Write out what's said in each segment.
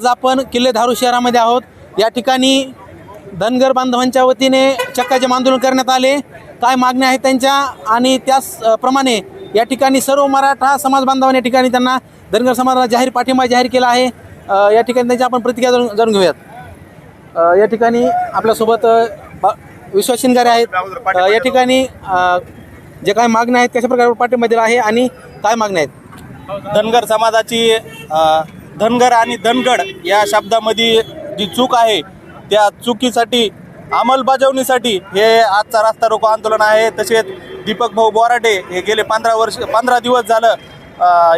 आज आपण किल्ले धारू शहरामध्ये आहोत. या ठिकाणी धनगर बांधवांच्या वतीने चक्काचे आंदोलन करण्यात आले. काय मागण्या आहेत त्यांच्या? आणि त्याचप्रमाणे या ठिकाणी सर्व मराठा समाज बांधवांनी या ठिकाणी त्यांना धनगर समाजाला जाहीर पाठिंबा जाहीर केला आहे. या ठिकाणी त्यांच्या आपण प्रतिक्रिया जाणून जाणून घेऊयात. या ठिकाणी आपल्यासोबत विश्वास शिंगारे आहेत. या ठिकाणी जे काही मागण्या आहेत कशा प्रकारे पाठिंबा दिला आहे आणि काय मागण्या आहेत? धनगर समाजाची धनगर आणि धनगड या शब्दामध्ये जी चूक आहे त्या चुकीसाठी अंमलबजावणीसाठी हे आजचा रास्ता रोको आंदोलन आहे. तसेच दीपक भाऊ बोराटे हे गेले पंधरा वर्ष पंधरा दिवस झालं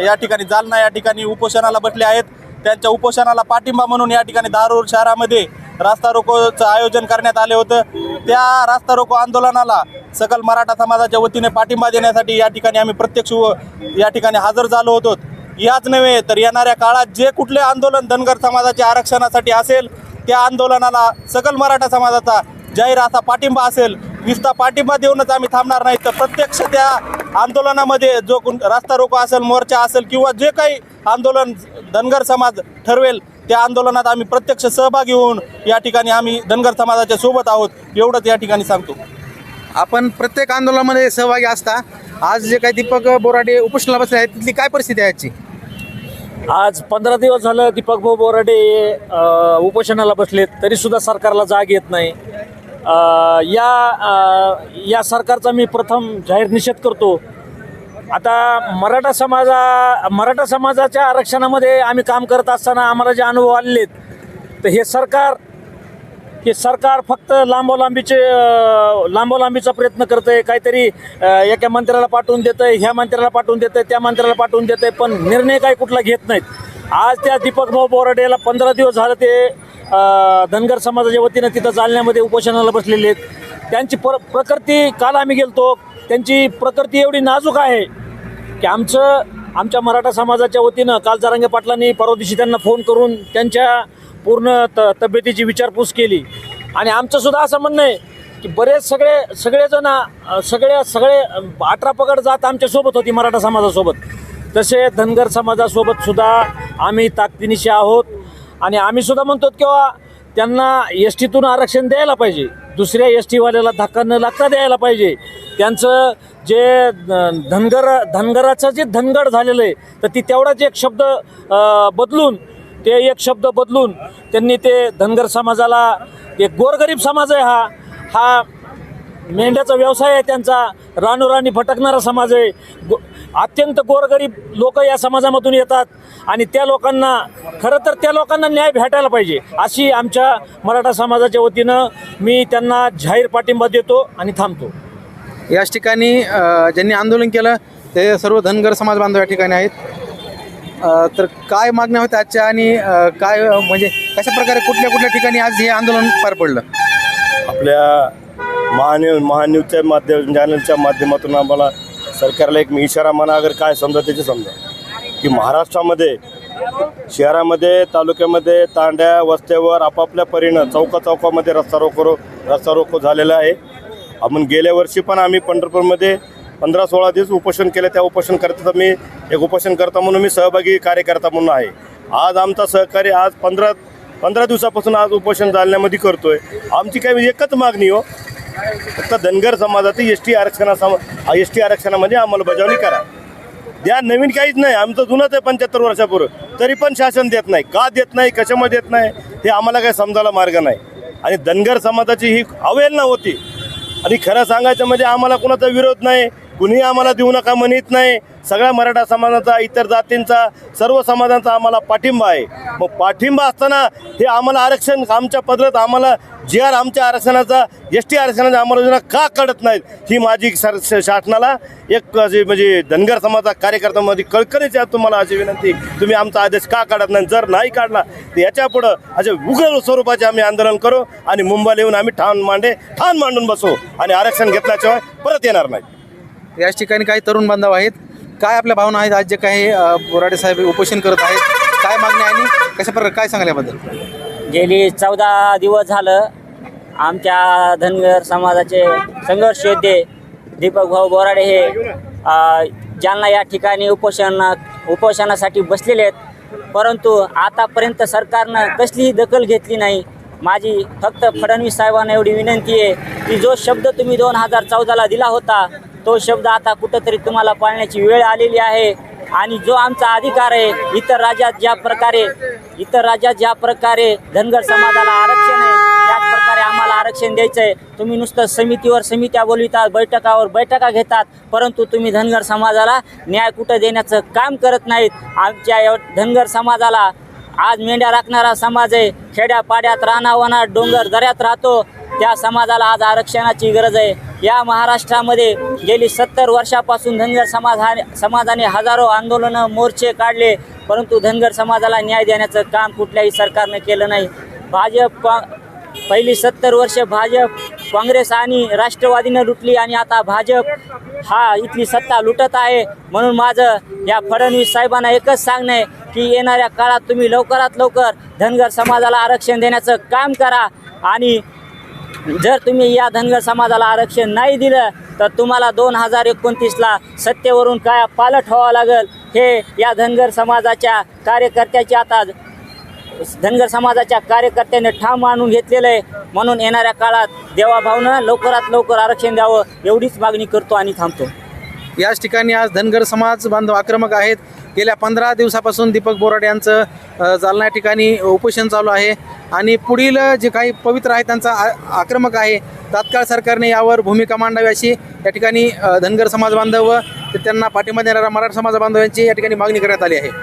या ठिकाणी जालना या ठिकाणी उपोषणाला बसले आहेत. त्यांच्या उपोषणाला पाठिंबा म्हणून या ठिकाणी धारूर शहरामध्ये रास्ता रोकोचं आयोजन करण्यात आले होतं. त्या रास्ता रोको आंदोलनाला सकल मराठा समाजाच्या वतीने पाठिंबा देण्यासाठी या ठिकाणी आम्ही प्रत्यक्ष व- या ठिकाणी हजर झालो होतो. याच नव्हे तर येणाऱ्या काळात जे कुठले आंदोलन धनगर समाजाच्या आरक्षणासाठी असेल त्या आंदोलनाला सकल मराठा समाजाचा जाहीर असा पाठिंबा असेल नुसता पाठिंबा देऊनच आम्ही थांबणार नाही. तर प्रत्यक्ष त्या आंदोलनामध्ये जो कोण रास्ता रोको असेल मोर्चा असेल किंवा जे काही आंदोलन धनगर समाज ठरवेल त्या आंदोलनात आम्ही प्रत्यक्ष सहभागी होऊन या ठिकाणी आम्ही धनगर समाजाच्या सोबत आहोत एवढंच या ठिकाणी सांगतो. आपण प्रत्येक आंदोलनामध्ये सहभागी असता. आज जे काही दीपक बोराडे उपोषणाला बसले आहेत तिथली काय परिस्थिती आहे याची आज पंधरा दिवस झालं दीपक भाऊ बोराडे उपोषणाला बसलेत तरीसुद्धा सरकारला जाग येत नाही. या या सरकारचा मी प्रथम जाहीर निषेध करतो. आता मराठा समाजा मराठा समाजाच्या आरक्षणामध्ये आम्ही काम करत असताना आम्हाला जे अनुभव आलेत आहेत तर हे सरकार की सरकार फक्त लांबोलांबीचे लांबोलांबीचा प्रयत्न करतं आहे काहीतरी एका मंत्र्याला पाठवून देतं आहे ह्या मंत्र्याला पाठवून देतं आहे त्या मंत्र्याला पाठवून देतं आहे पण निर्णय काही कुठला घेत नाहीत. आज त्या दीपक भाऊ बोराडेला पंधरा दिवस झालं ते धनगर समाजाच्या वतीनं तिथं चालण्यामध्ये उपोषणाला बसलेले आहेत. त्यांची प्र प्रकृती काल आम्ही गेलतो त्यांची प्रकृती एवढी नाजूक आहे की आमचं आमच्या मराठा समाजाच्या वतीनं काल जारांगे पाटलांनी परवा दिवशी त्यांना फोन करून त्यांच्या पूर्ण त तब्येतीची विचारपूस केली. आणि आमचंसुद्धा असं म्हणणं आहे की बरेच सगळे सगळेजण सगळ्या सगळे अठरा पगड जात आमच्यासोबत होती मराठा समाजासोबत. तसे धनगर समाजासोबत सुद्धा आम्ही ताकदीनिशी आहोत. आणि आम्ही सुद्धा म्हणतो किंवा त्यांना एस टीतून आरक्षण द्यायला पाहिजे. दुसऱ्या एस टीवाल्याला धक्का न लागता द्यायला पाहिजे. त्यांचं जे धनगर धनगराचं जे धनगड झालेलं आहे तर ती तेवढाच एक शब्द बदलून ते एक शब्द बदलून त्यांनी ते धनगर समाजाला एक गोरगरीब समाज आहे हा. हा मेंढ्याचा व्यवसाय आहे त्यांचा रानोराणी भटकणारा समाज आहे. गो अत्यंत गोरगरीब लोक या समाजामधून येतात आणि त्या लोकांना खरं तर त्या लोकांना न्याय भेटायला पाहिजे अशी आमच्या मराठा समाजाच्या वतीनं मी त्यांना जाहीर पाठिंबा देतो आणि थांबतो. याच ठिकाणी ज्यांनी आंदोलन केलं ते सर्व धनगर समाज बांधव या ठिकाणी आहेत. तर काय मागण्या होत्या आजच्या आणि काय म्हणजे कशा प्रकारे कुठल्या कुठल्या ठिकाणी आज हे आंदोलन पार पडलं? आपल्या महान्यू महान्यूजच्या माध्यम चॅनलच्या माध्यमातून आम्हाला सरकारला एक मी इशारा म्हणा अगर काय समजा त्याचे समजा. की महाराष्ट्रामध्ये शहरामध्ये तालुक्यामध्ये तांड्या वस्त्यावर आपापल्या परीनं चौका चौकामध्ये रस्ता रोको रस्ता रोको झालेला आहे. आपण गेल्या वर्षी पण आम्ही पंढरपूरमध्ये पंधरा सोळा दिवस उपोषण केले त्या उपोषण करता मी एक उपोषण करता म्हणून मी सहभागी कार्यकर्ता म्हणून आहे. आज आमचा सहकारी आज पंधरा पंधरा दिवसापासून आज उपोषण जालन्यामध्ये करतोय. आमची काय एकच मागणी हो फक्त धनगर समाजातील एस टी आरक्षणा एस टी आरक्षणामध्ये अंमलबजावणी करा. द्या नवीन काहीच नाही. आमचं जुनंच आहे पंच्याहत्तर वर्षापूर्वी. तरी पण शासन देत नाही. का देत नाही? कशामध्ये देत नाही? हे आम्हाला काही समजायला मार्ग नाही. आणि धनगर समाजाची ही अवहेलना होती. आणि खरं सांगायचं म्हणजे आम्हाला कोणाचा विरोध नाही. कुणीही आम्हाला देऊ नका म्हणत नाही. सगळ्या मराठा समाजाचा इतर जातींचा सर्व समाजांचा आम्हाला पाठिंबा आहे. मग पाठिंबा असताना हे आम्हाला आरक्षण आमच्या पदरात आम्हाला जे आर आमच्या आरक्षणाचा एस टी आरक्षणाचा आम्हाला योजना का कळत नाहीत? ही माझी सर श- शासनाला एक अशी म्हणजे धनगर समाजा माझी कळकळीची आहे तुम्हाला अशी विनंती तुम्ही आमचा आदेश का काढत नाही? जर नाही काढला तर याच्या पुढं असे उग्र स्वरूपाचे आम्ही आंदोलन करू आणि मुंबईला येऊन आम्ही ठाण मांडे ठाण मांडून बसू आणि आरक्षण घेतल्याशिवाय परत येणार नाही याच ठिकाणी काही तरुण बांधव आहेत. काय आपल्या भावना आहेत? आज जे काही बोराडे साहेब उपोषण करत आहेत. काय मागणी आणि कशा प्रकारे काय सांगल्याबद्दल गेली चौदा दिवस झालं आमच्या धनगर समाजाचे संघर्ष योद्धे दीपक भाऊ बोराडे हे ज्यांना जालना या ठिकाणी उपोषण उपोषणासाठी बसलेले आहेत. परंतु आतापर्यंत सरकारनं कसलीही दखल घेतली नाही. माझी फक्त फडणवीस साहेबांना एवढी विनंती आहे की जो शब्द तुम्ही दोन हजार चौदाला दिला होता तो शब्द आता कुठंतरी तुम्हाला पाळण्याची वेळ आलेली आहे. आणि जो आमचा अधिकार आहे इतर राज्यात ज्या प्रकारे इतर राज्यात ज्या प्रकारे धनगर समाजाला आरक्षण आहे त्याच प्रकारे आम्हाला आरक्षण द्यायचं आहे तुम्ही नुसतं समितीवर समित्या बोलवितात बैठकावर बैठका घेतात परंतु तुम्ही धनगर समाजाला न्याय कुठं देण्याचं काम करत नाहीत. आमच्या धनगर समाजाला आज मेंढ्या राखणारा समाज आहे. खेड्या पाड्यात रानावनात डोंगर दऱ्यात राहतो. त्या समाजाला आज आरक्षणाची गरज आहे. या महाराष्ट्रामध्ये गेली सत्तर वर्षापासून धनगर समाज हा समाजाने हजारो आंदोलनं मोर्चे काढले. परंतु धनगर समाजाला न्याय देण्याचं काम कुठल्याही सरकारनं केलं नाही. भाजप पहिली सत्तर वर्ष भाजप काँग्रेस आणि राष्ट्रवादीनं लुटली आणि आता भाजप हा इथली सत्ता लुटत आहे. म्हणून माझं या फडणवीस साहेबांना एकच सांगणं आहे की येणाऱ्या काळात तुम्ही लवकरात लवकर धनगर समाजाला आरक्षण देण्याचं काम करा. आणि जर तुम्ही या धनगर समाजाला आरक्षण नाही दिलं तर तुम्हाला दोन हजार एकोणतीसला सत्तेवरून काय पालट व्हावं लागेल. हे या धनगर समाजाच्या कार्यकर्त्याची आता धनगर समाजाच्या कार्यकर्त्याने ठाम मानून घेतलेलं आहे. म्हणून येणाऱ्या काळात देवाभावनं लवकरात लवकर आरक्षण द्यावं एवढीच मागणी करतो आणि थांबतो. याच ठिकाणी आज धनगर समाज बांधव आक्रमक आहेत. गेल्या पंधरा दिवसापासून दीपक बोराडे यांचं जालना ठिकाणी उपोषण चालू आहे. आणि पुढील जे काही पवित्र आहे त्यांचा आ- आक्रमक आहे. तात्काळ सरकारने यावर भूमिका मांडावी अशी या ठिकाणी धनगर समाज बांधव त्यांना पाठिंबा देणारा मराठा समाज बांधवांची या ठिकाणी मागणी करण्यात आली आहे.